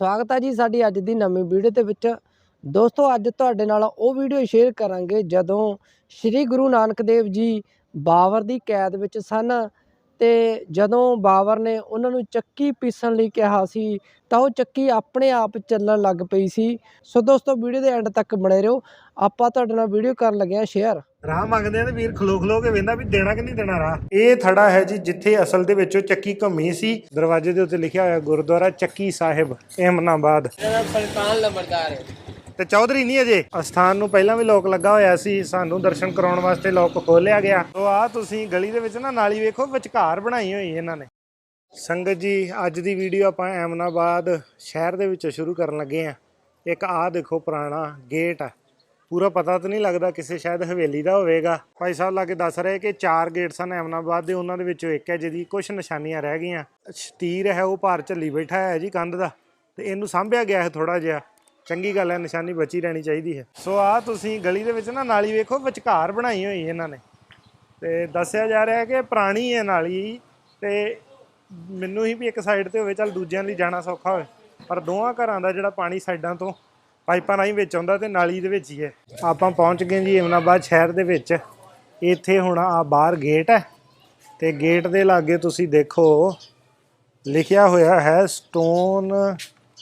ਸਵਾਗਤ ਹੈ ਜੀ ਸਾਡੀ ਅੱਜ ਦੀ ਨਵੀਂ ਵੀਡੀਓ ਦੇ ਵਿੱਚ। ਦੋਸਤੋ, ਅੱਜ ਤੁਹਾਡੇ ਨਾਲ ਉਹ ਵੀਡੀਓ ਸ਼ੇਅਰ ਕਰਾਂਗੇ ਜਦੋਂ ਸ੍ਰੀ ਗੁਰੂ ਨਾਨਕ ਦੇਵ ਜੀ ਬਾਵਰ ਦੀ ਕੈਦ ਵਿੱਚ ਸਨ ਤੇ ਜਦੋਂ ਬਾਬਰ ਨੇ ਉਹਨਾਂ ਨੂੰ ਚੱਕੀ ਪੀਸਣ ਲਈ ਕਿਹਾ ਸੀ, ਤਾਂ ਉਹ ਚੱਕੀ ਆਪਣੇ ਆਪ ਚੱਲਣ ਲੱਗ ਪਈ ਸੀ। ਸੋ ਦੋਸਤੋ, ਵੀਡੀਓ ਦੇ ਐਂਡ ਤੱਕ ਬਣੇ ਰਹੋ। ਆਪਾਂ ਤੁਹਾਡੇ ਨਾਲ ਵੀਡੀਓ ਕਰਨ ਲੱਗੇ ਹਾਂ ਸ਼ੇਅਰ। ਰਾਹ ਮੰਗਦੇ ਆ ਤੇ ਵੀਰ ਖਲੋ ਖਲੋ ਕੇ ਵੇਂਦਾ ਵੀ ਦੇਣਾ ਕਿ ਨਹੀਂ ਦੇਣਾ ਰਾਹ। ਇਹ ਥੜਾ ਹੈ ਜੀ ਜਿੱਥੇ ਅਸਲ ਦੇ ਵਿੱਚੋਂ ਚੱਕੀ ਘੁੰਮੀ ਸੀ। ਦਰਵਾਜ਼ੇ ਦੇ ਉੱਤੇ ਲਿਖਿਆ ਹੋਇਆ ਗੁਰਦੁਆਰਾ ਚੱਕੀ ਸਾਹਿਬ ਅਹਿਮਨਾਬਾਦ ਸੁਲਤਾਨ ਲੰਬਰਦਾਰ ਹੈ। ਤੇ ਚੌਧਰੀ ਨਹੀਂ ਅਜੇ? ਅਸਥਾਨ ਨੂੰ ਪਹਿਲਾਂ ਵੀ ਲੋਕ ਲੱਗਾ ਹੋਇਆ ਸੀ। ਸਾਨੂੰ ਦਰਸ਼ਨ ਕਰਾਉਣ ਵਾਸਤੇ ਲੋਕ ਖੋਲਿਆ ਗਿਆ। ਸੋ ਆ ਤੁਸੀਂ ਗਲੀ ਦੇ ਵਿੱਚ ਨਾ ਨਾਲੀ ਵੇਖੋ ਵਿਚਕਾਰ ਬਣਾਈ ਹੋਈ ਇਹਨਾਂ ਨੇ। ਸੰਗਤ ਜੀ ਅੱਜ ਦੀ ਵੀਡੀਓ ਆਪਾਂ ਐਮਨਾਬਾਦ ਸ਼ਹਿਰ ਦੇ ਵਿੱਚ ਸ਼ੁਰੂ ਕਰਨ ਲੱਗੇ ਆ ਇੱਕ ਆਹ ਦੇਖੋ ਪੁਰਾਣਾ ਗੇਟ ਆ। ਪੂਰਾ ਪਤਾ ਤਾਂ ਨਹੀਂ ਲੱਗਦਾ ਕਿਸੇ ਸ਼ਾਇਦ ਹਵੇਲੀ ਦਾ ਹੋਵੇਗਾ। ਭਾਈ ਸਾਹਿਬ ਲਾ ਕੇ ਦੱਸ ਰਹੇ ਕਿ ਚਾਰ ਗੇਟ ਸਨ ਐਮਨਾਬਾਦ ਦੇ, ਉਹਨਾਂ ਦੇ ਵਿੱਚੋਂ ਇੱਕ ਹੈ ਜਿਹਦੀ ਕੁਝ ਨਿਸ਼ਾਨੀਆਂ ਰਹਿ ਗਈਆਂ। ਸ਼ਤੀਰ ਹੈ, ਉਹ ਭਾਰ ਝੱਲੀ ਬੈਠਾ ਹੈ ਜੀ ਕੰਧ ਦਾ, ਤੇ ਇਹਨੂੰ ਸਾਂਭਿਆ ਗਿਆ ਹੈ ਥੋੜਾ ਜਿਹਾ। ਚੰਗੀ ਗੱਲ ਹੈ, ਨਿਸ਼ਾਨੀ ਬਚੀ ਰਹਿਣੀ ਚਾਹੀਦੀ ਹੈ। ਸੋ ਆ ਤੁਸੀਂ ਗਲੀ ਦੇ ਵਿੱਚ ਨਾ ਨਾਲੀ ਵੇਖੋ, ਵਿਚਕਾਰ ਬਣਾਈ ਹੋਈ ਇਹਨਾਂ ਨੇ। ਤੇ ਦੱਸਿਆ ਜਾ ਰਿਹਾ ਹੈ ਕਿ ਪੁਰਾਣੀ ਹੈ ਨਾਲੀ, ਤੇ ਮੈਨੂੰ ਹੀ ਵੀ ਇੱਕ ਸਾਈਡ ਤੇ ਹੋਵੇ, ਚੱਲ ਦੂਜਿਆਂ ਲਈ ਜਾਣਾ ਸੌਖਾ ਹੋਵੇ। ਪਰ ਦੋਵਾਂ ਘਰਾਂ ਦਾ ਜਿਹੜਾ ਪਾਣੀ ਸਾਈਡਾਂ ਤੋਂ ਪਾਈਪਾਂ ਰਾਹੀਂ ਵਿੱਚ ਆਉਂਦਾ ਤੇ ਨਾਲੀ ਦੇ ਵਿੱਚ ਹੀ ਹੈ। ਆਪਾਂ ਪਹੁੰਚ ਗਏ ਜੀ ਇਮਨਾਬਾਦ ਸ਼ਹਿਰ ਦੇ ਵਿੱਚ। ਇੱਥੇ ਹੁਣ ਆ ਬਾਹਰ ਗੇਟ ਹੈ ਤੇ ਗੇਟ ਦੇ ਲਾਗੇ ਤੁਸੀਂ ਦੇਖੋ, ਲਿਖਿਆ ਹੋਇਆ ਹੈ stone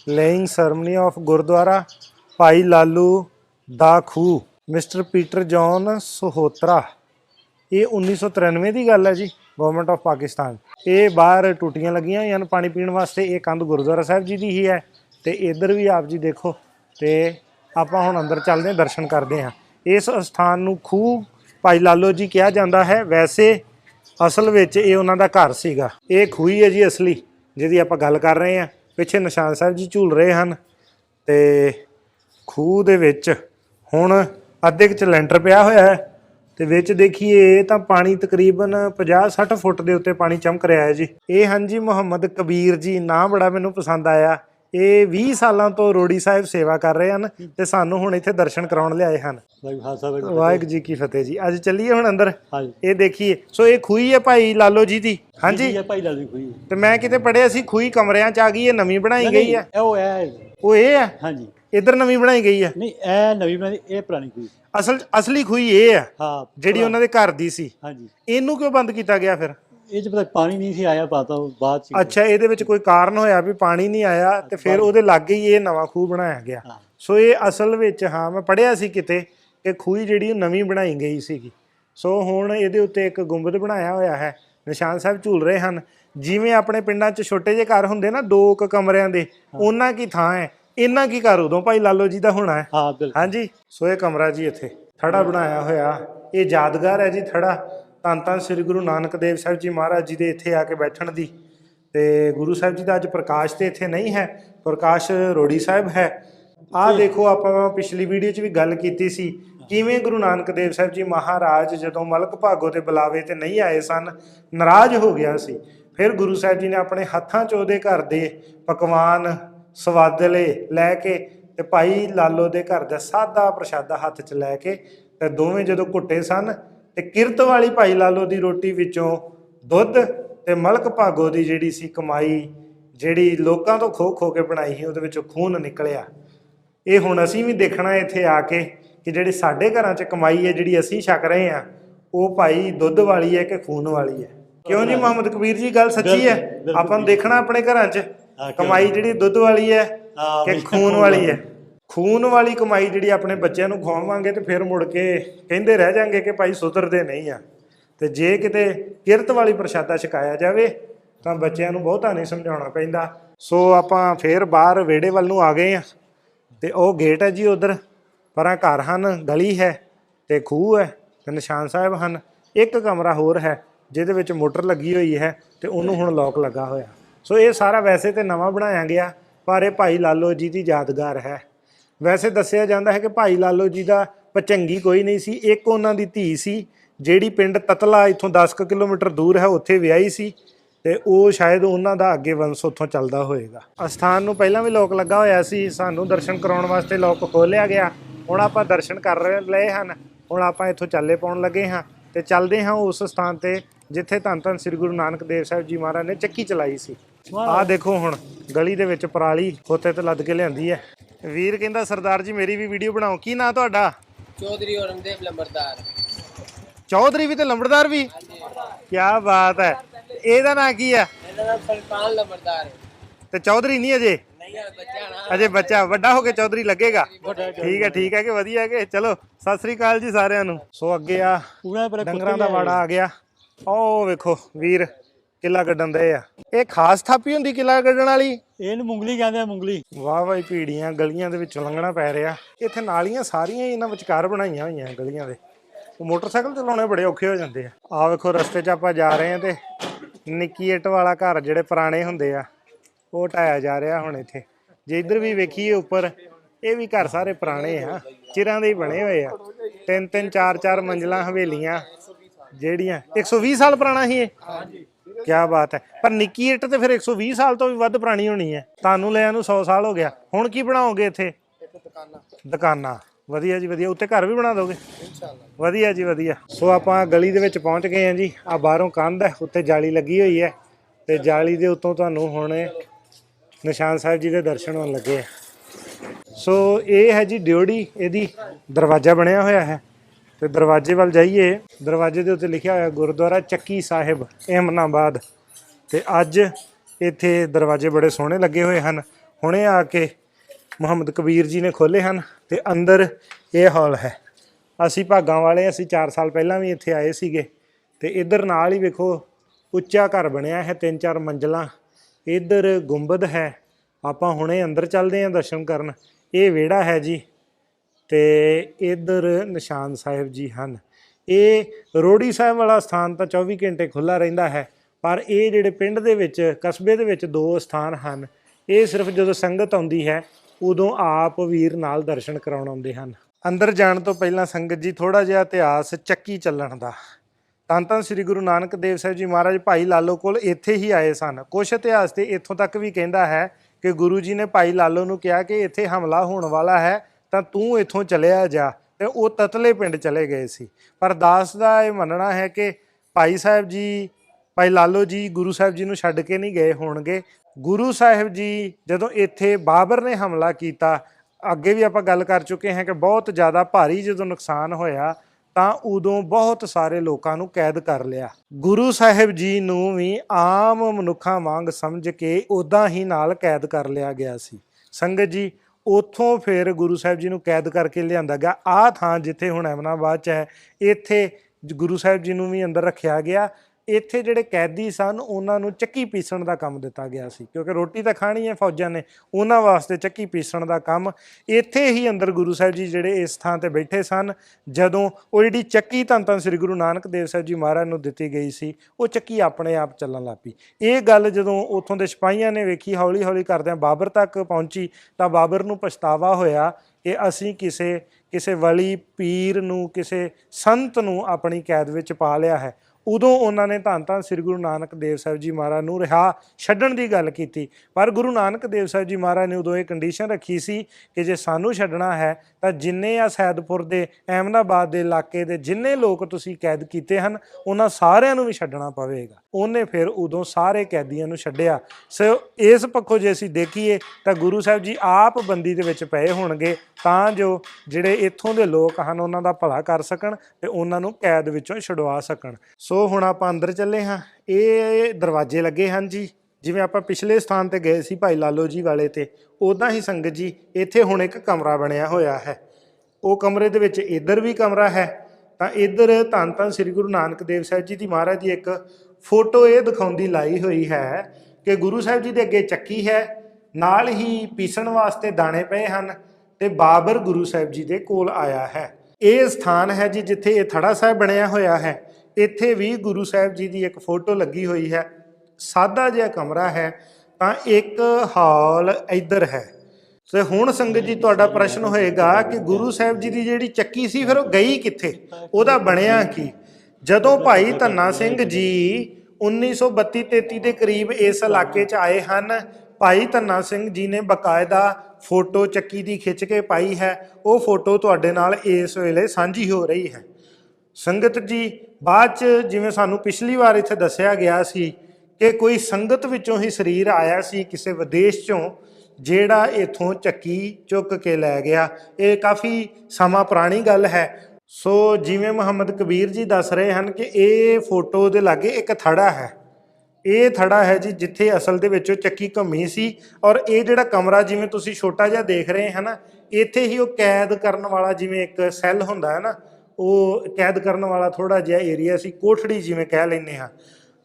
laying ceremony of Gurdwara Bhai Lalu ਦਾ ਖੂ ਮਿਸਟਰ ਪੀਟਰ ਜੌਨ ਸੋਹੋਤਰਾ। ਇਹ 1993 ਦੀ ਗੱਲ ਹੈ ਜੀ ਗਵਰਨਮੈਂਟ ਆਫ ਪਾਕਿਸਤਾਨ। ਇਹ ਬਾਹਰ ਟੂਟੀਆਂ ਲੱਗੀਆਂ ਹੋਈਆਂ ਹਨ ਪਾਣੀ ਪੀਣ ਵਾਸਤੇ। ਇਹ ਕੰਧ ਗੁਰਦੁਆਰਾ ਸਾਹਿਬ ਜੀ ਦੀ ਹੀ ਹੈ ਤੇ ਇੱਧਰ ਵੀ ਆਪ ਜੀ ਦੇਖੋ। ਤੇ ਆਪਾਂ ਹੁਣ ਅੰਦਰ ਚੱਲਦੇ ਹਾਂ, ਦਰਸ਼ਨ ਕਰਦੇ ਹਾਂ। ਇਸ ਸਥਾਨ ਨੂੰ ਖੂਹ ਭਾਈ ਲਾਲੋ ਜੀ ਕਿਹਾ ਜਾਂਦਾ ਹੈ। ਵੈਸੇ ਅਸਲ ਵਿੱਚ ਇਹ ਉਹਨਾਂ ਦਾ ਘਰ ਸੀਗਾ। ਇਹ ਖੂਹੀ ਹੈ ਜੀ ਅਸਲੀ, ਜਿਹਦੀ ਆਪਾਂ ਗੱਲ ਕਰ ਰਹੇ ਹਾਂ। ਪਿੱਛੇ ਨਿਸ਼ਾਨ ਸਾਹਿਬ ਜੀ ਝੂਲ ਰਹੇ ਹਨ ਤੇ ਖੂਹ ਦੇ ਵਿੱਚ ਹੁਣ ਅੱਧੇ ਕੁ ਚ ਲੈਂਟਰ ਪਿਆ ਹੋਇਆ ਹੈ। ਤੇ ਵਿੱਚ ਦੇਖੀਏ ਤਾਂ ਪਾਣੀ ਤਕਰੀਬਨ 50-60 ਫੁੱਟ ਦੇ ਉੱਤੇ ਪਾਣੀ ਚਮਕ ਰਿਹਾ ਹੈ ਜੀ। ਇਹ ਹਨ ਜੀ ਮੁਹੰਮਦ ਕਬੀਰ ਜੀ, ਨਾਂ ਬੜਾ ਮੈਨੂੰ ਪਸੰਦ ਆਇਆ। ਇਹ 20 ਸਾਲਾਂ ਤੋਂ ਰੋੜੀ ਸਾਹਿਬ ਸੇਵਾ ਕਰ ਰਹੇ ਹਨ ਤੇ ਸਾਨੂੰ ਹੁਣ ਇੱਥੇ ਦਰਸ਼ਨ ਕਰਾਉਣ ਲਿਆਏ ਹਨ। ਵਾਹਿਗੁਰੂ ਜੀ ਕੀ ਫਤਿਹ। ਜੀ ਅੱਜ ਚੱਲੀਏ ਹੁਣ ਅੰਦਰ? ਇਹ ਦੇਖੀਏ। ਸੋ ਇਹ ਖੂਹੀ ਹੈ ਭਾਈ ਲਾਲੋ ਜੀ ਦੀ? ਹਾਂਜੀ। ਇਹ ਭਾਈ ਲਾਲੂ ਕੋਈ ਤੇ ਮੈਂ ਕਿਤੇ ਪੜਿਆ ਸੀ ਖੂਹੀ ਕਮਰਿਆਂ ਚ ਆ ਗਈ ਇਹ ਨਵੀਂ ਬਣਾਈ ਗਈ ਹੈ। ਉਹ ਹੈ। ਉਹ ਇਹ ਹੈ? ਹਾਂਜੀ। ਇੱਧਰ ਨਵੀਂ ਬਣਾਈ ਗਈ ਹੈ? ਨਹੀਂ ਇਹ ਨਵੀਂ ਬਣਾਈ ਇਹ ਪੁਰਾਣੀ ਕੋਈ ਅਸਲ ਅਸਲੀ ਖੂਹੀ ਇਹ ਹੈ ਹਾਂ ਜਿਹੜੀ ਉਹਨਾਂ ਦੇ ਘਰ ਦੀ ਸੀ। ਹਾਂਜੀ। ਇਹਨੂੰ ਕਿਉਂ ਬੰਦ ਕੀਤਾ ਗਿਆ ਫਿਰ? ਇਹ ਚ ਪਤਾ ਪਾਣੀ ਨਹੀਂ ਸੀ ਆਇਆ ਪਾਤਾ ਉਹ ਬਾਅਦ ਚ ਅੱਛਾ ਇਹਦੇ ਵਿੱਚ ਕੋਈ ਕਾਰਨ ਹੋਇਆ ਵੀ ਪਾਣੀ ਨਹੀਂ ਆਇਆ ਤੇ ਫਿਰ ਉਹਦੇ ਲਾਗੇ ਹੀ ਇਹ ਨਵਾਂ ਖੂਹ ਬਣਾਇਆ ਗਿਆ। ਹਾਂ। ਸੋ ਇਹ ਅਸਲ ਵਿੱਚ ਹਾਂ ਮੈਂ ਪੜਿਆ ਸੀ ਕਿਤੇ ਕਿ ਖੂਹੀ ਜਿਹੜੀ ਉਹ ਨਵੀਂ ਬਣਾਈ ਗਈ ਸੀਗੀ। ਸੋ ਹੁਣ ਇਹਦੇ ਉੱਤੇ ਇੱਕ ਗੁੰਬਦ ਬਣਾਇਆ ਹੋਇਆ ਹੈ। ਨਿਸ਼ਾਨ ਸਾਹਿਬ ਝੂਲ ਰਹੇ ਹਨ। ਜਿਵੇਂ ਆਪਣੇ ਪਿੰਡਾਂ 'ਚ ਛੋਟੇ ਜਿਹੇ ਘਰ ਹੁੰਦੇ ਨਾ ਦੋ ਕੁ ਕਮਰਿਆਂ ਦੇ ਉਹਨਾਂ ਕੀ ਥਾਂ ਹੈ ਇੰਨਾ ਕੀ ਘਰ ਉਦੋਂ ਭਾਈ ਲਾਲੋ ਜੀ ਦਾ ਹੋਣਾ ਹੈ। ਹਾਂ ਬਿਲਕੁਲ। ਹਾਂਜੀ। ਸੋ ਇਹ ਕਮਰਾ ਜੀ ਇੱਥੇ ਥੜਾ ਬਣਾਇਆ ਹੋਇਆ। ਇਹ ਯਾਦਗਾਰ ਹੈ ਜੀ ਥੜਾ। ਧੰਨ ਧੰਨ ਸ੍ਰੀ ਗੁਰੂ ਨਾਨਕ ਦੇਵ ਸਾਹਿਬ ਜੀ ਮਹਾਰਾਜ ਜੀ ਦੇ ਇੱਥੇ ਆ ਕੇ ਬੈਠਣ ਦੀ। ਤੇ ਗੁਰੂ ਸਾਹਿਬ ਜੀ ਦਾ ਅੱਜ ਪ੍ਰਕਾਸ਼ ਤੇ ਇੱਥੇ ਨਹੀਂ ਹੈ ਪ੍ਰਕਾਸ਼ ਰੋੜੀ ਸਾਹਿਬ ਹੈ। ਆਹ ਦੇਖੋ ਆਪਾਂ ਪਿਛਲੀ ਵੀਡੀਓ 'ਚ ਵੀ ਗੱਲ ਕੀਤੀ ਸੀ ਕਿਵੇਂ ਗੁਰੂ ਨਾਨਕ ਦੇਵ ਸਾਹਿਬ ਜੀ ਮਹਾਰਾਜ ਜਦੋਂ ਮਲਕ ਭਾਗੋ ਤੇ ਬੁਲਾਵੇ ਤੇ ਨਹੀਂ ਆਏ ਸਨ ਨਾਰਾਜ਼ ਹੋ ਗਿਆ ਸੀ। ਫਿਰ ਗੁਰੂ ਸਾਹਿਬ ਜੀ ਨੇ ਆਪਣੇ ਹੱਥਾਂ 'ਚ ਉਹਦੇ ਘਰ ਦੇ ਪਕਵਾਨ ਸਵਾਦਲੇ ਲੈ ਕੇ ਤੇ ਭਾਈ ਲਾਲੋ ਦੇ ਘਰ ਦਾ ਸਾਦਾ ਪ੍ਰਸ਼ਾਦਾ ਹੱਥ 'ਚ ਲੈ ਕੇ ਤੇ ਦੋਵੇਂ ਜਦੋਂ ਘੁੱਟੇ ਸਨ ਤੇ ਕਿਰਤ ਵਾਲੀ ਭਾਈ ਲਾਲੋ ਦੀ ਰੋਟੀ ਵਿੱਚੋਂ ਦੁੱਧ ਤੇ ਮਲਕ ਭਾਗੋ ਦੀ ਜਿਹੜੀ ਸੀ ਕਮਾਈ ਜਿਹੜੀ ਲੋਕਾਂ ਤੋਂ ਖੋ ਖੋ ਕੇ ਬਣਾਈ ਸੀ ਉਹਦੇ ਵਿੱਚੋਂ ਖੂਨ ਨਿਕਲਿਆ। ਇਹ ਹੁਣ ਅਸੀਂ ਵੀ ਦੇਖਣਾ ਇੱਥੇ ਆ ਕੇ ਕਿ ਜਿਹੜੀ ਸਾਡੇ ਘਰਾਂ 'ਚ ਕਮਾਈ ਹੈ ਜਿਹੜੀ ਅਸੀਂ ਛਕ ਰਹੇ ਆ ਉਹ ਭਾਈ ਦੁੱਧ ਵਾਲੀ ਹੈ ਕਿ ਖੂਨ ਵਾਲੀ ਹੈ? ਕਿਉਂ ਜੀ ਮੁਹੰਮਦ ਕਬੀਰ ਜੀ ਗੱਲ ਸੱਚੀ ਹੈ? ਆਪਾਂ ਨੂੰ ਦੇਖਣਾ ਆਪਣੇ ਘਰਾਂ 'ਚ ਕਮਾਈ ਜਿਹੜੀ ਦੁੱਧ ਵਾਲੀ ਹੈ ਕਿ ਖੂਨ ਵਾਲੀ ਹੈ। ਖੂਨ ਵਾਲੀ ਕਮਾਈ ਜਿਹੜੀ ਆਪਣੇ ਬੱਚਿਆਂ ਨੂੰ ਖਵਾਵਾਂਗੇ ਤੇ ਫਿਰ ਮੁੜ ਕੇ ਕਹਿੰਦੇ ਰਹਿ ਜਾਾਂਗੇ ਕਿ ਭਾਈ ਸੁਧਰਦੇ ਨਹੀਂ ਆ। ਤੇ ਜੇ ਕਿਤੇ ਕਿਰਤ ਵਾਲੀ ਪ੍ਰਸ਼ਾਦਾ ਛਕਾਇਆ ਜਾਵੇ, ਤਾਂ ਬੱਚਿਆਂ ਨੂੰ ਬਹੁਤਾ ਨਹੀਂ ਸਮਝਾਉਣਾ ਪੈਂਦਾ। ਸੋ ਆਪਾਂ ਫੇਰ ਬਾਹਰ ਵਿਹੜੇ ਵੱਲ ਨੂੰ ਆ ਗਏ ਆ ਤੇ ਉਹ ਗੇਟ ਹੈ ਜੀ ਉਧਰ। ਪਰਾਂ ਘਰ ਹਨ, ਗਲੀ ਹੈ ਤੇ ਖੂਹ ਹੈ ਤੇ ਨਿਸ਼ਾਨ ਸਾਹਿਬ ਹਨ। ਇੱਕ ਕਮਰਾ ਹੋਰ ਹੈ ਜਿਹਦੇ ਵਿੱਚ ਮੋਟਰ ਲੱਗੀ ਹੋਈ ਹੈ ਤੇ ਉਹਨੂੰ ਹੁਣ ਲੋਕ ਲੱਗਾ ਹੋਇਆ। ਸੋ ਇਹ ਸਾਰਾ ਵੈਸੇ ਤੇ ਨਵਾਂ ਬਣਾਇਆ ਗਿਆ, ਪਰ ਇਹ ਭਾਈ ਲਾਲੋ ਜੀ ਦੀ ਯਾਦਗਾਰ ਹੈ। ਵੈਸੇ ਦੱਸਿਆ ਜਾਂਦਾ ਹੈ ਕਿ ਭਾਈ ਲਾਲੋ ਜੀ ਦਾ ਪਚੰਗੀ ਕੋਈ ਨਹੀਂ ਸੀ, ਇੱਕ ਉਹਨਾਂ ਦੀ ਧੀ ਸੀ, ਜਿਹੜੀ ਪਿੰਡ ਤਤਲਾ ਇੱਥੋਂ 10 ਕੁ ਕਿਲੋਮੀਟਰ ਦੂਰ ਹੈ, ਉੱਥੇ ਵਿਆਹੀ ਸੀ ਤੇ ਉਹ ਸ਼ਾਇਦ ਉਹਨਾਂ ਦਾ ਅੱਗੇ ਵੰਸ਼ ਉੱਥੋਂ ਚੱਲਦਾ ਹੋਏਗਾ। ਅਸਥਾਨ ਨੂੰ ਪਹਿਲਾਂ ਵੀ ਲੋਕ ਲੱਗਾ ਹੋਇਆ ਸੀ, ਸਾਨੂੰ ਦਰਸ਼ਨ ਕਰਾਉਣ ਵਾਸਤੇ ਲੋਕ ਖੋਲਿਆ ਗਿਆ। ਹੁਣ ਆਪਾਂ ਦਰਸ਼ਨ ਕਰ ਰਹੇ ਲਏ ਹਨ, ਹੁਣ ਆਪਾਂ ਇੱਥੋਂ ਚੱਲੇ ਪਾਉਣ ਲੱਗੇ ਹਾਂ ਤੇ ਚੱਲਦੇ ਹਾਂ ਉਸ ਸਥਾਨ ਤੇ, ਜਿੱਥੇ ਧੰਨ ਧੰਨ ਸ੍ਰੀ ਗੁਰੂ ਨਾਨਕ ਦੇਵ ਸਾਹਿਬ ਜੀ ਮਹਾਰਾਜ ਨੇ ਚੱਕੀ ਚਲਾਈ ਸੀ। ਆਹ ਦੇਖੋ ਹੁਣ, ਗਲੀ ਦੇ ਵਿੱਚ ਪਰਾਲੀ, ਖੋਤੇ ਤੇ ਲੱਦ ਕੇ ਲਿਆਂਦੀ ਹੈ। ਵੀਰ ਕਹਿੰਦਾ ਸਰਦਾਰ ਜੀ ਮੇਰੀ ਵੀ ਵੀਡੀਓ ਬਣਾਓ। ਕੀ ਨਾਂ ਤੁਹਾਡਾ? ਚੌਧਰੀ ਔਰੰਗਜ਼ੇਬ ਲੰਬਰਦਾਰ ਚੌਧਰੀ ਵੀ ਤੇ ਲੰਬੜਦਾਰ ਵੀ? ਕੀ ਬਾਤ ਹੈ। ਇਹਦਾ ਨਾਂ ਕੀ ਆ ਇਹਦਾ ਨਾਮ ਸੁਲਤਾਨ ਲੰਬਰਦਾਰ ਹੈ। ਤੇ ਚੌਧਰੀ ਨਹੀਂ ਅਜੇ? ਨਹੀਂ ਯਾਰ ਬੱਚਾ ਨਾ। ਅਜੇ ਬੱਚਾ ਵੱਡਾ ਹੋ ਕੇ ਚੌਧਰੀ ਲੱਗੇਗਾ? ਠੀਕ ਹੈ ਠੀਕ ਹੈ ਕਿ ਵਧੀਆ ਕਿ? ਚਲੋ ਸਤਿ ਸ੍ਰੀ ਅਕਾਲ ਜੀ ਸਾਰਿਆਂ ਨੂੰ। ਸੋ ਅੱਗੇ ਆ ਪੂਰਾ ਪਰ ਡੰਗਰਾਂ ਦਾ ਵਾੜਾ ਆ ਗਿਆ। ਉਹ ਵੇਖੋ ਵੀਰ। ਕਿੱਲਾ ਕੱਢਣ ਦੇ ਆ। ਇਹ ਖਾਸ ਥਾਪੀ ਹੁੰਦੀ ਕਿੱਲਾ ਕੱਢਣ ਵਾਲੀ? ਇਹਨੂੰ ਮੁੰਗਲੀ ਕਹਿੰਦੇ ਆ ਮੁੰਗਲੀ। ਵਾਹ ਵਾਹ ਭੀੜੀਆਂ ਗਲੀਆਂ ਦੇ ਵਿੱਚੋਂ ਲੰਘਣਾ ਪੈ ਰਿਹਾ। ਇੱਥੇ ਨਾਲੀਆਂ ਸਾਰੀਆਂ ਹੀ ਇਹਨਾਂ ਵਿਚਕਾਰ ਬਣਾਈਆਂ ਹੋਈਆਂ ਗਲੀਆਂ ਦੇ। ਉਹ ਮੋਟਰਸਾਈਕਲ ਚਲਾਉਣੇ ਬੜੇ ਔਖੇ ਹੋ ਜਾਂਦੇ ਆ। ਆ ਵੇਖੋ ਰਸਤੇ 'ਚ ਆਪਾਂ ਜਾ ਰਹੇ ਆ ਤੇ ਨਿੱਕੀ ਇੱਟ ਵਾਲਾ ਘਰ ਜਿਹੜੇ ਪੁਰਾਣੇ ਹੁੰਦੇ ਆ ਉਹ ਢਾਇਆ ਜਾ ਰਿਹਾ ਹੁਣ ਇੱਥੇ। ਜੇ ਇੱਧਰ ਵੀ ਵੇਖੀਏ ਉੱਪਰ ਇਹ ਵੀ ਘਰ ਸਾਰੇ ਪੁਰਾਣੇ ਆ ਚਿਰਾਂ ਦੇ ਹੀ ਬਣੇ ਹੋਏ ਆ। ਤਿੰਨ ਤਿੰਨ ਚਾਰ ਚਾਰ ਮੰਜ਼ਲਾਂ ਹਵੇਲੀਆਂ ਜਿਹੜੀਆਂ 120 ਸਾਲ ਪੁਰਾਣਾ ਸੀ ਇਹ? ਕੀ ਬਾਤ ਹੈ। ਪਰ ਨਿੱਕੀ ਇੱਟ ਤੇ ਫਿਰ 120 ਸਾਲ ਤੋਂ ਵੀ ਵੱਧ ਪੁਰਾਣੀ ਹੋਣੀ ਹੈ। ਤੁਹਾਨੂੰ ਲਿਆ ਨੂੰ 100 ਸਾਲ ਹੋ ਗਿਆ। ਹੁਣ ਕੀ ਬਣਾਓਗੇ ਇੱਥੇ? ਦੁਕਾਨਾਂ। ਵਧੀਆ ਜੀ ਵਧੀਆ। ਉੱਤੇ ਘਰ ਵੀ ਬਣਾ ਦੋਗੇ? ਵਧੀਆ ਜੀ ਵਧੀਆ। ਸੋ ਆਪਾਂ ਗਲੀ ਦੇ ਵਿੱਚ ਪਹੁੰਚ ਗਏ ਹਾਂ ਜੀ। ਆ ਬਾਹਰੋਂ ਕੰਧ ਹੈ। ਉੱਤੇ ਜਾਲੀ ਲੱਗੀ ਹੋਈ ਹੈ। ਤੇ ਜਾਲੀ ਦੇ ਉੱਤੋਂ ਤੁਹਾਨੂੰ ਹੁਣ ਨਿਸ਼ਾਨ ਸਾਹਿਬ ਜੀ ਦੇ ਦਰਸ਼ਨ ਹੋਣ ਲੱਗੇ ਆ। ਸੋ ਇਹ ਹੈ ਜੀ ਡਿਓੜੀ ਇਹਦੀ ਦਰਵਾਜ਼ਾ ਬਣਿਆ ਹੋਇਆ ਹੈ। ਤੇ ਦਰਵਾਜ਼ੇ ਵੱਲ ਜਾਈਏ, ਦਰਵਾਜ਼ੇ ਦੇ ਉੱਤੇ ਲਿਖਿਆ ਹੋਇਆ ਗੁਰਦੁਆਰਾ ਚੱਕੀ ਸਾਹਿਬ ehmanabaad ਤੇ ਅੱਜ ਇੱਥੇ ਦਰਵਾਜ਼ੇ ਬੜੇ ਸੋਹਣੇ ਲੱਗੇ ਹੋਏ ਹਨ। ਹੁਣੇ ਆ ਕੇ ਮੁਹੰਮਦ ਕਬੀਰ ਜੀ ਨੇ ਖੋਲੇ ਹਨ ਤੇ ਅੰਦਰ ਇਹ ਹਾਲ ਹੈ। ਅਸੀਂ ਭਾਗਾਂ ਵਾਲੇ, ਅਸੀਂ 4 ਸਾਲ ਪਹਿਲਾਂ ਵੀ ਇੱਥੇ ਆਏ ਸੀਗੇ ਤੇ ਇੱਧਰ ਨਾਲ ਹੀ ਵੇਖੋ, ਉੱਚਾ ਘਰ ਬਣਿਆ ਹੈ, ਤਿੰਨ ਚਾਰ ਮੰਜ਼ਲਾਂ। ਇੱਧਰ ਗੁੰਬਦ ਹੈ। ਆਪਾਂ ਹੁਣੇ ਅੰਦਰ ਚੱਲਦੇ ਹਾਂ ਦਰਸ਼ਨ ਕਰਨ। ਇਹ ਵਿਹੜਾ ਹੈ ਜੀ। ਤੇ ਇੱਧਰ ਨਿਸ਼ਾਨ ਸਾਹਿਬ ਜੀ ਹਨ। ਇਹ ਰੋੜੀ ਸਾਹਿਬ ਵਾਲਾ ਸਥਾਨ ਤਾਂ 24 ਘੰਟੇ ਖੁੱਲਾ ਰਹਿੰਦਾ ਹੈ, ਪਰ ਇਹ ਜਿਹੜੇ ਪਿੰਡ ਦੇ ਵਿੱਚ, ਕਸਬੇ ਦੇ ਵਿੱਚ ਦੋ ਸਥਾਨ ਹਨ। ਇਹ ਸਿਰਫ ਜਦੋਂ ਸੰਗਤ ਆਉਂਦੀ ਹੈ, ਉਦੋਂ ਆਪ ਵੀਰ ਨਾਲ ਦਰਸ਼ਨ ਕਰਾਉਣ ਆਉਂਦੇ ਹਨ। ਅੰਦਰ ਜਾਣ ਤੋਂ ਪਹਿਲਾਂ ਸੰਗਤ ਜੀ ਥੋੜਾ ਜਿਹਾ ਇਤਿਹਾਸ ਚੱਕੀ ਚੱਲਣ ਦਾ। ਤਾਂ ਧੰਨ ਸ੍ਰੀ ਗੁਰੂ ਨਾਨਕ ਦੇਵ ਸਾਹਿਬ ਜੀ ਮਹਾਰਾਜ ਭਾਈ ਲਾਲੋ ਕੋਲ ਇੱਥੇ ਹੀ ਆਏ ਸਨ। ਕੁਝ ਇਤਿਹਾਸ ਤੇ ਇੱਥੋਂ ਤੱਕ ਵੀ ਕਹਿੰਦਾ ਹੈ ਕਿ ਗੁਰੂ ਜੀ ਨੇ ਭਾਈ ਲਾਲੋ ਨੂੰ ਕਿਹਾ ਕਿ ਇੱਥੇ ਹਮਲਾ ਹੋਣ ਵਾਲਾ ਹੈ ਤਾਂ ਤੂੰ ਇੱਥੋਂ ਚਲਿਆ ਜਾ। ਤੇ ਉਹ ਤਤਲੇ ਪਿੰਡ ਚਲੇ ਗਏ ਸੀ। ਪਰ ਦਾਸ ਦਾ ਇਹ ਮੰਨਣਾ ਹੈ ਕਿ ਭਾਈ ਸਾਹਿਬ ਜੀ, ਭਾਈ ਲਾਲੋ ਜੀ ਗੁਰੂ ਸਾਹਿਬ ਜੀ ਨੂੰ ਛੱਡ ਕੇ ਨਹੀਂ ਗਏ ਹੋਣਗੇ। ਗੁਰੂ ਸਾਹਿਬ ਜੀ ਜਦੋਂ ਇੱਥੇ ਬਾਬਰ ਨੇ ਹਮਲਾ ਕੀਤਾ, ਅੱਗੇ ਵੀ ਆਪਾਂ ਗੱਲ ਕਰ ਚੁੱਕੇ ਹਾਂ ਕਿ ਬਹੁਤ ਜ਼ਿਆਦਾ ਭਾਰੀ ਜਦੋਂ ਨੁਕਸਾਨ ਹੋਇਆ, ਤਾਂ ਉਦੋਂ ਬਹੁਤ ਸਾਰੇ ਲੋਕਾਂ ਨੂੰ ਕੈਦ ਕਰ ਲਿਆ। ਗੁਰੂ ਸਾਹਿਬ ਜੀ ਨੂੰ ਵੀ ਆਮ ਮਨੁੱਖਾਂ ਵਾਂਗ ਸਮਝ ਕੇ ਉਦਾਂ ਹੀ ਨਾਲ ਕੈਦ ਕਰ ਲਿਆ ਗਿਆ ਸੀ। ਸੰਗਤ ਜੀ ਉਥੋਂ ਫਿਰ ਗੁਰੂ ਸਾਹਿਬ ਜੀ ਨੂੰ ਕੈਦ ਕਰਕੇ ਲਿਆਂਦਾ ਗਿਆ। ਆਹ ਥਾਂ ਜਿੱਥੇ ਹੁਣ ਐਮਨਾਬਾਦ ਚ ਹੈ, ਇੱਥੇ ਗੁਰੂ ਸਾਹਿਬ ਜੀ ਨੂੰ ਵੀ ਅੰਦਰ ਰੱਖਿਆ ਗਿਆ। ਇੱਥੇ ਜਿਹੜੇ ਕੈਦੀ ਸਨ, ਉਹਨਾਂ ਨੂੰ ਚੱਕੀ ਪੀਸਣ ਦਾ ਕੰਮ ਦਿੱਤਾ ਗਿਆ ਸੀ। ਕਿਉਂਕਿ ਰੋਟੀ ਤਾਂ ਖਾਣੀ ਹੈ ਫੌਜਾਂ ਨੇ, ਉਹਨਾਂ ਵਾਸਤੇ ਚੱਕੀ ਪੀਸਣ ਦਾ ਕੰਮ। ਇੱਥੇ ਹੀ ਅੰਦਰ ਗੁਰੂ ਸਾਹਿਬ ਜੀ ਜਿਹੜੇ ਇਸ ਥਾਂ ਤੇ ਬੈਠੇ ਸਨ, ਜਦੋਂ ਉਹ ਜਿਹੜੀ ਚੱਕੀ ਧੰਨ ਧੰਨ ਸ੍ਰੀ ਗੁਰੂ ਨਾਨਕ ਦੇਵ ਸਾਹਿਬ ਜੀ ਮਹਾਰਾਜ ਨੂੰ ਦਿੱਤੀ ਗਈ ਸੀ, ਉਹ ਚੱਕੀ ਆਪਣੇ ਆਪ ਚੱਲਣ ਲੱਗ ਪਈ। ਇਹ ਗੱਲ ਜਦੋਂ ਉੱਥੋਂ ਦੇ ਸਿਪਾਹੀਆਂ ਨੇ ਵੇਖੀ ਹੌਲੀ ਹੌਲੀ ਕਰਦਿਆਂ ਬਾਬਰ ਤੱਕ ਪਹੁੰਚੀ, ਤਾਂ ਬਾਬਰ ਨੂੰ ਪਛਤਾਵਾ ਹੋਇਆ ਕਿ ਅਸੀਂ ਕਿਸੇ ਕਿਸੇ ਵਲੀ ਪੀਰ ਨੂੰ, ਕਿਸੇ ਸੰਤ ਨੂੰ ਆਪਣੀ ਕੈਦ ਵਿੱਚ ਪਾ ਲਿਆ ਹੈ। ਉਦੋਂ ਉਹਨਾਂ ਨੇ ਧੰਨ ਧੰਨ ਸ੍ਰੀ ਗੁਰੂ ਨਾਨਕ ਦੇਵ ਸਾਹਿਬ ਜੀ ਮਹਾਰਾਜ ਨੂੰ ਰਿਹਾ ਛੱਡਣ ਦੀ ਗੱਲ ਕੀਤੀ। ਪਰ ਗੁਰੂ ਨਾਨਕ ਦੇਵ ਸਾਹਿਬ ਜੀ ਮਹਾਰਾਜ ਨੇ ਉਦੋਂ ਇਹ ਕੰਡੀਸ਼ਨ ਰੱਖੀ ਸੀ ਕਿ ਜੇ ਸਾਨੂੰ ਛੱਡਣਾ ਹੈ, ਤਾਂ ਜਿੰਨੇ ਆ ਸੈਦਪੁਰ ਦੇ, ਅਹਿਮਦਾਬਾਦ ਦੇ ਇਲਾਕੇ ਦੇ ਜਿੰਨੇ ਲੋਕ ਤੁਸੀਂ ਕੈਦ ਕੀਤੇ ਹਨ, ਉਹਨਾਂ ਸਾਰਿਆਂ ਨੂੰ ਵੀ ਛੱਡਣਾ ਪਵੇਗਾ। ਉਹਨੇ ਫਿਰ ਉਦੋਂ ਸਾਰੇ ਕੈਦੀਆਂ ਨੂੰ ਛੱਡਿਆ। ਸੋ ਇਸ ਪੱਖੋਂ ਜੇ ਅਸੀਂ ਦੇਖੀਏ, ਤਾਂ ਗੁਰੂ ਸਾਹਿਬ ਜੀ ਆਪ ਬੰਦੀ ਦੇ ਵਿੱਚ ਪਏ ਹੋਣਗੇ। ਤਾਂ ਜੋ ਜਿਹੜੇ ਇੱਥੋਂ ਦੇ ਲੋਕ ਹਨ, ਉਹਨਾਂ ਦਾ ਭਲਾ ਕਰ ਸਕਣ ਤੇ ਉਹਨਾਂ ਨੂੰ ਕੈਦ ਵਿੱਚੋਂ ਛੁਡਵਾ ਸਕਣ। ਸੋ ਹੁਣ ਆਪਾਂ ਅੰਦਰ ਚੱਲੇ ਹਾਂ। ਇਹ ਦਰਵਾਜ਼ੇ ਲੱਗੇ ਹਨ ਜੀ। ਜਿਵੇਂ ਆਪਾਂ ਪਿਛਲੇ ਸਥਾਨ ਤੇ ਗਏ ਸੀ ਭਾਈ ਲਾਲੋ ਜੀ ਵਾਲੇ ਤੇ ਉਦਾਂ ਹੀ ਸੰਗਤ ਜੀ ਇੱਥੇ ਹੁਣ ਇੱਕ ਕਮਰਾ ਬਣਿਆ ਹੋਇਆ ਹੈ। ਉਹ ਕਮਰੇ ਦੇ ਵਿੱਚ ਇੱਧਰ ਵੀ ਕਮਰਾ ਹੈ। ਤਾਂ ਇੱਧਰ ਧੰਨ ਧੰਨ ਸ੍ਰੀ ਗੁਰੂ ਨਾਨਕ ਦੇਵ ਸਾਹਿਬ ਜੀ ਦੀ ਮਹਾਰਾਜ ਦੀ ਇੱਕ ਫੋਟੋ ਇਹ ਦਿਖਾਉਂਦੀ ਲਾਈ ਹੋਈ ਹੈ ਕਿ ਗੁਰੂ ਸਾਹਿਬ ਜੀ ਦੇ ਅੱਗੇ ਚੱਕੀ ਹੈ। ਨਾਲ ਹੀ ਪੀਸਣ ਵਾਸਤੇ ਦਾਣੇ ਪਏ ਹਨ। ਤੇ ਬਾਬਰ ਗੁਰੂ ਸਾਹਿਬ ਜੀ ਦੇ ਕੋਲ ਆਇਆ ਹੈ। ਇਹ ਸਥਾਨ ਹੈ ਜੀ ਜਿੱਥੇ ਇਹ ਥੜਾ ਸਾਹਿਬ ਬਣਿਆ ਹੋਇਆ ਹੈ। ਇੱਥੇ ਵੀ ਗੁਰੂ ਸਾਹਿਬ ਜੀ ਦੀ ਇੱਕ ਫੋਟੋ ਲੱਗੀ ਹੋਈ ਹੈ। ਸਾਦਾ ਜਿਹਾ ਕਮਰਾ ਹੈ, ਤਾਂ ਇੱਕ ਹਾਲ ਇੱਧਰ ਹੈ। ਤੇ ਹੁਣ ਸੰਗਤ ਜੀ, ਤੁਹਾਡਾ ਪ੍ਰਸ਼ਨ ਹੋਏਗਾ ਕਿ ਗੁਰੂ ਸਾਹਿਬ ਜੀ ਦੀ ਜਿਹੜੀ ਚੱਕੀ ਸੀ, ਫਿਰ ਉਹ ਗਈ ਕਿੱਥੇ? ਉਹਦਾ ਬਣਿਆ ਕੀ? ਜਦੋਂ ਭਾਈ ਧੰਨਾ ਸਿੰਘ ਜੀ 1932-33 ਦੇ ਕਰੀਬ ਇਸ ਇਲਾਕੇ 'ਚ ਆਏ ਹਨ ਭਾਈ ਧੰਨਾ ਸਿੰਘ ਜੀ ਨੇ ਬਕਾਇਦਾ ਫੋਟੋ ਚੱਕੀ ਦੀ ਖਿੱਚ ਕੇ ਪਾਈ ਹੈ। ਉਹ ਫੋਟੋ ਤੁਹਾਡੇ ਨਾਲ ਇਸ ਵੇਲੇ ਸਾਂਝੀ ਹੋ ਰਹੀ ਹੈ। ਸੰਗਤ ਜੀ, ਬਾਅਦ ਚ ਜਿਵੇਂ ਸਾਨੂੰ ਪਿਛਲੀ ਵਾਰ ਇੱਥੇ ਦੱਸਿਆ ਗਿਆ ਸੀ ਕਿ ਕੋਈ ਸੰਗਤ ਵਿੱਚੋਂ ਹੀ ਸਰੀਰ ਆਇਆ ਸੀ ਕਿਸੇ ਵਿਦੇਸ਼ ਚੋਂ, ਜਿਹੜਾ ਇਥੋਂ ਚੱਕੀ ਚੁੱਕ ਕੇ ਲੈ ਗਿਆ। ਇਹ ਕਾਫੀ ਸਮਾਂ ਪੁਰਾਣੀ ਗੱਲ ਹੈ। ਸੋ ਜਿਵੇਂ ਮੁਹੰਮਦ ਕਬੀਰ ਜੀ ਦੱਸ ਰਹੇ ਹਨ ਕਿ ਇਹ ਫੋਟੋ ਦੇ ਲਾਗੇ ਇੱਕ ਥੜਾ ਹੈ। ਇਹ ਥੜਾ ਹੈ ਜੀ ਜਿੱਥੇ ਅਸਲ ਦੇ ਵਿੱਚ ਉਹ ਚੱਕੀ ਘੁੰਮੀ ਸੀ ਔਰ ਇਹ ਜਿਹੜਾ ਕਮਰਾ ਜਿਵੇਂ ਤੁਸੀਂ ਛੋਟਾ ਜਿਹਾ ਦੇਖ ਰਹੇ ਹੈ ਨਾ ਇੱਥੇ ਹੀ ਉਹ ਕੈਦ ਕਰਨ ਵਾਲਾ ਜਿਵੇਂ ਇੱਕ ਸੈੱਲ ਹੁੰਦਾ ਹੈ ਨਾ, ਉਹ ਕੈਦ ਕਰਨ ਵਾਲਾ ਥੋੜਾ ਜਿਹਾ ਏਰੀਆ ਸੀ, ਕੋਠੜੀ ਜਿਵੇਂ ਕਹਿ ਲੈਂਦੇ ਹਾਂ।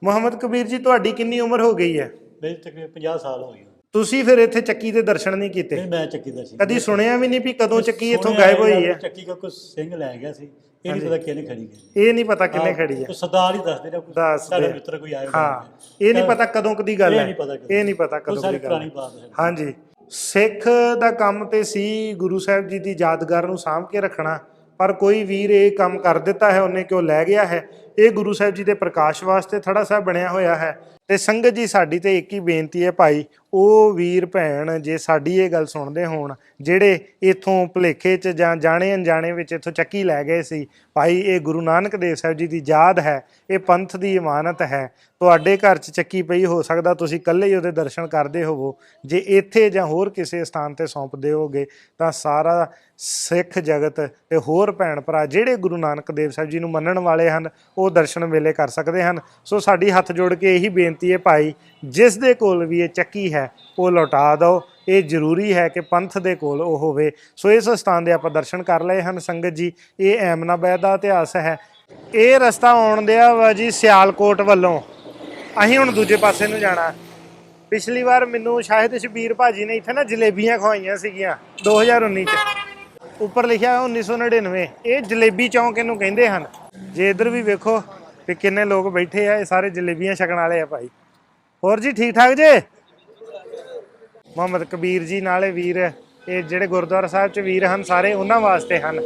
ਮੁਹੰਮਦ ਕਬੀਰ ਜੀ, ਤੁਹਾਡੀ ਕਿੰਨੀ ਉਮਰ ਹੋ ਗਈ ਹੈ? ਮੇਰੇ ਤਕਰੀਬਨ 50 ਸਾਲ ਹੋ ਗਏ ਤੁਸੀਂ ਫਿਰ ਇੱਥੇ ਚੱਕੀ ਦੇ ਦਰਸ਼ਨ ਨਹੀਂ ਕੀਤੇ? ਨਹੀਂ ਮੈਂ ਚੱਕੀ ਦਾ ਸੀ। ਕਦੀ ਸੁਣਿਆ ਵੀ ਨਹੀਂ ਵੀ ਕਦੋਂ ਚੱਕੀ ਇੱਥੋਂ ਸੁਣਿਆ ਗਾਇਬ ਹੋਈ ਹੈ? ਚੱਕੀ ਕੋ ਕੋਈ ਸਿੰਘ ਲੈ ਗਿਆ ਸੀ। ਇਹ ਨਹੀਂ ਪਤਾ ਕਿਹਨੇ ਖੜੀ ਗਈ ਇਹ ਨਹੀਂ ਪਤਾ ਕਿੰਨੇ ਖੜੀ ਹੈ। ਸਰਦਾਰ ਹੀ ਦੱਸਦੇ ਨੇ ਕੋਈ ਦੱਸਦੇ। ਸਾਡਾ। ਮਿੱਤਰ ਕੋਈ ਆਇਆ ਹਾਂ। ਇਹ ਨਹੀਂ ਪਤਾ ਕਦੋਂ ਕਦੀ ਗੱਲ ਇਹ ਹੈ। ਨਹੀਂ ਪਤਾ ਕਦੋਂ। ਇਹ ਨਹੀਂ ਪਤਾ ਕਦੋਂ ਸਾਰੀ ਦੀ ਗੱਲ ਪੁਰਾਣੀ ਹੈ ਬਾਤ ਹੈ। ਹਾਂਜੀ। ਸਿੱਖ ਦਾ ਕੰਮ ਤੇ ਸੀ ਗੁਰੂ ਸਾਹਿਬ ਜੀ ਦੀ ਯਾਦਗਾਰ ਨੂੰ ਸਾਂਭ ਕੇ ਰੱਖਣਾ ਪਰ ਕੋਈ ਵੀਰ ਇਹ ਕੰਮ ਕਰ ਦਿੱਤਾ ਹੈ ਉਹਨੇ ਕਿਉਂ ਲੈ ਗਿਆ ਹੈ? ਇਹ ਗੁਰੂ ਸਾਹਿਬ ਜੀ ਦੇ ਪ੍ਰਕਾਸ਼ ਵਾਸਤੇ ਥੜਾ ਸਾਹਿਬ ਬਣਿਆ ਹੋਇਆ ਹੈ। ਤੇ ਸੰਗਤ ਜੀ, ਸਾਡੀ ਤੇ ਇੱਕ ਹੀ ਬੇਨਤੀ ਹੈ ਭਾਈ, ਉਹ ਵੀਰ ਭੈਣ ਜੇ ਸਾਡੀ ਇਹ ਗੱਲ ਸੁਣਦੇ ਹੋਣ, ਜਿਹੜੇ ਇਥੋਂ ਭੁਲੇਖੇ 'ਚ ਜਾਂ ਜਾਣੇ ਅਣਜਾਣੇ ਵਿੱਚ ਇਥੋਂ ਚੱਕੀ ਲੈ ਗਏ ਸੀ, ਭਾਈ, ਇਹ ਗੁਰੂ ਨਾਨਕ ਦੇਵ ਸਾਹਿਬ ਜੀ ਦੀ ਯਾਦ ਹੈ, ਇਹ ਪੰਥ ਦੀ ਇਮਾਨਤ ਹੈ, ਤੁਹਾਡੇ ਘਰ 'ਚ ਚੱਕੀ ਪਈ ਹੋ ਸਕਦਾ, ਤੁਸੀਂ ਇਕੱਲੇ ਹੀ ਉਹਦੇ ਦਰਸ਼ਨ ਕਰਦੇ ਹੋਵੋ, ਜੇ ਇੱਥੇ ਜਾਂ ਹੋਰ ਕਿਸੇ ਸਥਾਨ ਤੇ ਸੌਂਪਦੇ ਹੋਗੇ ਤਾਂ ਸਾਰਾ ਸਿੱਖ ਜਗਤ ਤੇ ਹੋਰ ਭੈਣ ਭਰਾ ਜਿਹੜੇ ਗੁਰੂ ਨਾਨਕ ਦੇਵ ਸਾਹਿਬ ਜੀ ਨੂੰ ਮੰਨਣ ਵਾਲੇ ਹਨ, ਉਹ ਦਰਸ਼ਨ ਵੇਲੇ ਕਰ ਸਕਦੇ ਹਨ, ਸੋ ਸਾਡੀ ਹੱਥ ਜੋੜ ਕੇ ਇਹੀ ਬੇਨਤੀ ਹੈ ਭਾਈ, ਜਿਸ ਦੇ ਕੋਲ ਵੀ ਇਹ ਚੱਕੀ ਹੈ, ਉਹ ਲੌਟਾ ਦਿਓ। ਇਹ ਜ਼ਰੂਰੀ ਹੈ ਕਿ ਪੰਥ ਦੇ ਕੋਲ ਉਹ ਹੋਵੇ। ਸੋ ਇਸ ਸਥਾਨ ਦੇ ਆਪਾਂ ਦਰਸ਼ਨ ਕਰ ਲਏ ਹਨ, ਸੰਗਤ ਜੀ। ਇਹ ਐਮਨਾਬਾਦ ਦਾ ਇਤਿਹਾਸ ਹੈ। ਇਹ ਰਸਤਾ ਆਉਣ ਦਿਆ ਵਾ ਜੀ ਸਿਆਲਕੋਟ ਵੱਲੋਂ। ਅਸੀਂ ਹੁਣ ਦੂਜੇ ਪਾਸੇ ਨੂੰ ਜਾਣਾ। ਪਿਛਲੀ ਵਾਰ ਮੈਨੂੰ ਸ਼ਾਇਦ ਸ਼ਬੀਰ ਭਾਜੀ ਨੇ ਇੱਥੇ ਨਾ ਜਲੇਬੀਆਂ ਖਵਾਈਆਂ ਸੀਗੀਆਂ 2019 ਚ। ਉੱਪਰ ਲਿਖਿਆ ਹੋਇਆ 1999 ਇਹ ਜਲੇਬੀ ਚੌਂਕ ਇਹਨੂੰ ਕਹਿੰਦੇ ਹਨ। ਜੇ ਇੱਧਰ ਵੀ ਵੇਖੋ ਕਿ ਕਿੰਨੇ ਲੋਕ ਬੈਠੇ ਆ ਇਹ ਸਾਰੇ ਜਲੇਬੀਆਂ ਛਕਣ ਵਾਲੇ ਆ ਭਾਈ। ਹੋਰ ਜੀ ਠੀਕ ਠਾਕ ਜੇ? ਮੁਹੰਮਦ ਕਬੀਰ ਜੀ ਨਾਲੇ ਵੀਰ ਇਹ ਜਿਹੜੇ ਗੁਰਦੁਆਰਾ ਸਾਹਿਬ ਚ ਵੀਰ ਹਨ ਸਾਰੇ ਉਹਨਾਂ ਵਾਸਤੇ ਹਨ।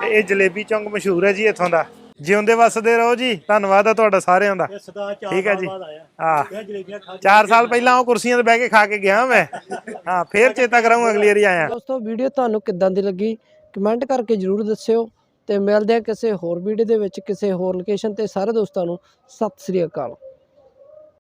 ਤੇ ਇਹ ਜਲੇਬੀ ਚੌਂਕ ਮਸ਼ਹੂਰ ਹੈ ਜੀ ਇੱਥੋਂ ਦਾ। ਜਿਉਂਦੇ ਵਸਦੇ ਰਹੋ ਜੀ। ਧੰਨਵਾਦ ਆ ਤੁਹਾਡਾ ਸਾਰਿਆਂ ਦਾ। ਠੀਕ ਹੈ ਜੀ। ਹਾਂ। ਇਹ ਜਲੇਬੀਆਂ ਖਾ ਕੇ 4 ਸਾਲ ਪਹਿਲਾਂ ਉਹ ਕੁਰਸੀਆਂ ਤੇ ਬਹਿ ਕੇ ਖਾ ਕੇ ਗਿਆ ਮੈਂ। ਹਾਂ ਫੇਰ ਚੇਤਾ ਕਰਾਂਗਾ ਅਗਲੀ ਵਾਰੀ ਆਇਆ। ਦੋਸਤੋ ਵੀਡੀਓ ਤੁਹਾਨੂੰ ਕਿੱਦਾਂ ਦੀ ਲੱਗੀ? ਕਮੈਂਟ ਕਰਕੇ ਜਰੂਰ ਦੱਸਿਓ। ਤੇ ਮਿਲਦੇ ਆ ਕਿਸੇ ਹੋਰ ਵੀਡੀਓ ਦੇ ਵਿੱਚ, ਕਿਸੇ ਹੋਰ ਲੋਕੇਸ਼ਨ ਤੇ ਸਾਰੇ ਦੋਸਤਾਂ ਨੂੰ। ਸਤਿ ਸ੍ਰੀ ਅਕਾਲ।